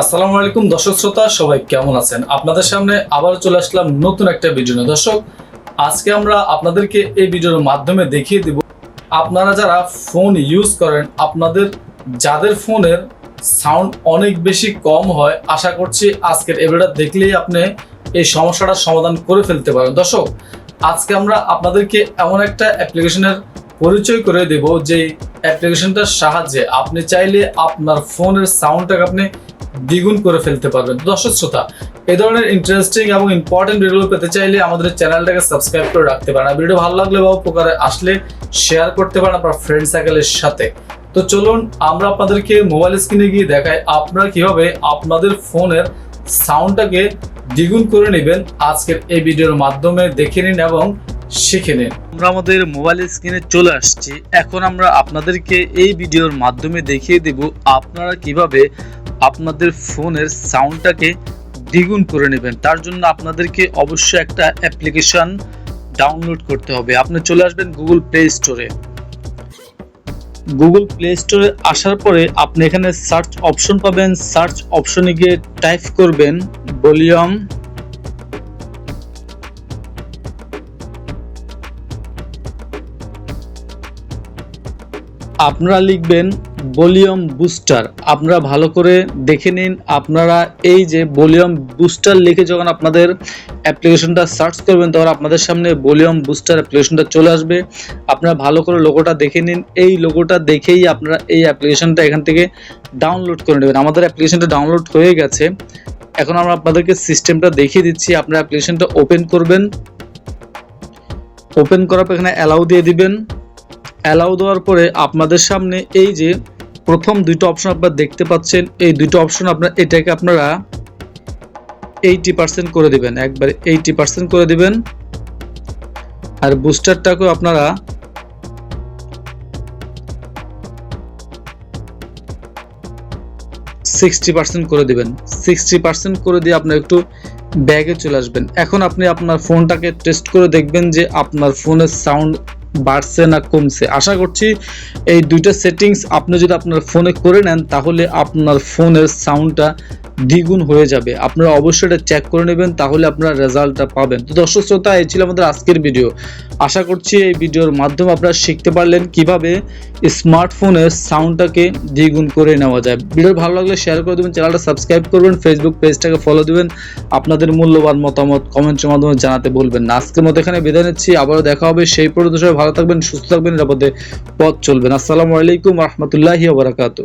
আসসালামু আলাইকুম দর্শক শ্রোতা, সবাই কেমন আছেন? আপনাদের সামনে আবার চলে আসলাম নতুন একটা ভিডিও নিয়ে। দর্শক, আজকে আমরা আপনাদেরকে এই ভিডিওর মাধ্যমে দেখিয়ে দিব, আপনারা যারা ফোন ইউজ করেন, আপনাদের, যাদের ফোনের সাউন্ড অনেক বেশি কম হয়, আশা করছি আজকের ভিডিওটা দেখলেই আপনি এই সমস্যাটার সমাধান করে ফেলতে পারেন। দর্শক, আজকে আমরা আপনাদেরকে এমন একটা অ্যাপ্লিকেশনের পরিচয় করে দেব যে অ্যাপ্লিকেশনটার সাহায্যে আপনি চাইলে আপনার ফোনের সাউন্ডটাকে আপনি দ্বিগুণ করে ফেলতে পারবেন। দর্শক শ্রোতা এই ধরনের ইন্টারেস্টিং এবং ইম্পর্টেন্ট ভিডিও পেতে চাইলে আমাদের চ্যানেলটাকে সাবস্ক্রাইব করে রাখতে পারেন। ভিডিও ভালো লাগলে বা উপকারে আসলে শেয়ার করতে পারেন আপনার ফ্রেন্ড সার্কেলের সাথে। তো চলুন, আমরা আপনাদেরকে মোবাইল স্ক্রিনে গিয়ে দেখাই আপনারা কীভাবে আপনাদের ফোনের সাউন্ডটাকে দ্বিগুণ করে নেবেন। আজকের এই ভিডিওর মাধ্যমে দেখে নিন এবং শিখে নিন। আমরা আমাদের মোবাইল স্ক্রিনে চলে আসছি। এখন আমরা আপনাদেরকে এই ভিডিওর মাধ্যমে দেখিয়ে দেব আপনারা কীভাবে আপনাদের ফোনের সাউন্ডটাকে দ্বিগুণ করে নেবেন। তার জন্য আপনাদেরকে অবশ্যই একটা অ্যাপ্লিকেশন ডাউনলোড করতে হবে। আপনি চলে আসবেন গুগল প্লে স্টোরে। গুগল প্লে স্টোরে আসার পরে আপনি এখানে সার্চ অপশন পাবেন। সার্চ অপশনে গিয়ে টাইপ করবেন ভলিউম আপনারা লিখবেন ভলিউম বুস্টার। আপনারা ভালো করে দেখে নিন, আপনারা এই যে ভলিউম বুস্টার লিখে যখন আপনাদের অ্যাপ্লিকেশনটা সার্চ করবেন, তখন আপনাদের সামনে ভলিউম বুস্টার অ্যাপ্লিকেশনটা চলে আসবে। আপনারা ভালো করে লোগোটা দেখে নিন, এই লোগোটা দেখেই আপনারা এই অ্যাপ্লিকেশনটা এখান থেকে ডাউনলোড করে নেবেন। আমাদের অ্যাপ্লিকেশনটা ডাউনলোড হয়ে গেছে। এখন আমরা আপনাদেরকে সিস্টেমটা দেখিয়ে দিচ্ছি, আপনারা অ্যাপ্লিকেশনটা ওপেন করবেন। ওপেন করার পর এখানে অ্যালাউ দিয়ে দিবেন। অ্যালাউ দেওয়ার পরে আপনাদের সামনে এই যে প্রথম দুটো অপশন আপনারা দেখতে পাচ্ছেন, এই দুটো অপশন আপনার, এটাকে আপনারা এইটি পার্সেন্ট করে দিবেন। একবারে এইটি পার্সেন্ট করে দিবেন। আর বুস্টারটাকেও আপনারা সিক্সটি পার্সেন্ট করে দিবেন। সিক্সটি পার্সেন্ট করে দিয়ে আপনার একটু ব্যাগে চলে আসবেন। এখন আপনি আপনার ফোনটাকে টেস্ট করে দেখবেন যে আপনার ফোনের সাউন্ড বাড়ছে না কমছে। আশা করছি এই দুইটা সেটিংস আপনি যদি আপনার ফোনে করে নেন, তাহলে আপনার ফোনের সাউন্ডটা দ্বিগুণ হয়ে যাবে। আপনারা অবশ্যই এটা চেক করে নেবেন, তাহলে আপনারা রেজাল্টটা পাবেন। তো দর্শক শ্রোতা, এই ছিল আমাদের আজকের ভিডিও আশা করছি এই ভিডিওর মাধ্যমে আপনারা শিখতে পারলেন কীভাবে স্মার্টফোনের সাউন্ডটাকে দ্বিগুণ করে নেওয়া যায়। ভিডিও ভালো লাগলে শেয়ার করে দেবেন চ্যানেলটা সাবস্ক্রাইব করবেন ফেসবুক পেজটাকে ফলো দেবেন, আপনাদের মূল্যবান মতামত কমেন্টের মাধ্যমে জানাতে বলবেন না। আজকের মতো এখানে বিদায় নিচ্ছি, আবারও দেখা হবে সেই পর্যন্ত ভালো থাকবেন সুস্থ থাকবেন নিরাপদে পথ চলবেন। আসসালামু আলাইকুম রহমতুল্লাহি ওবরাকাতু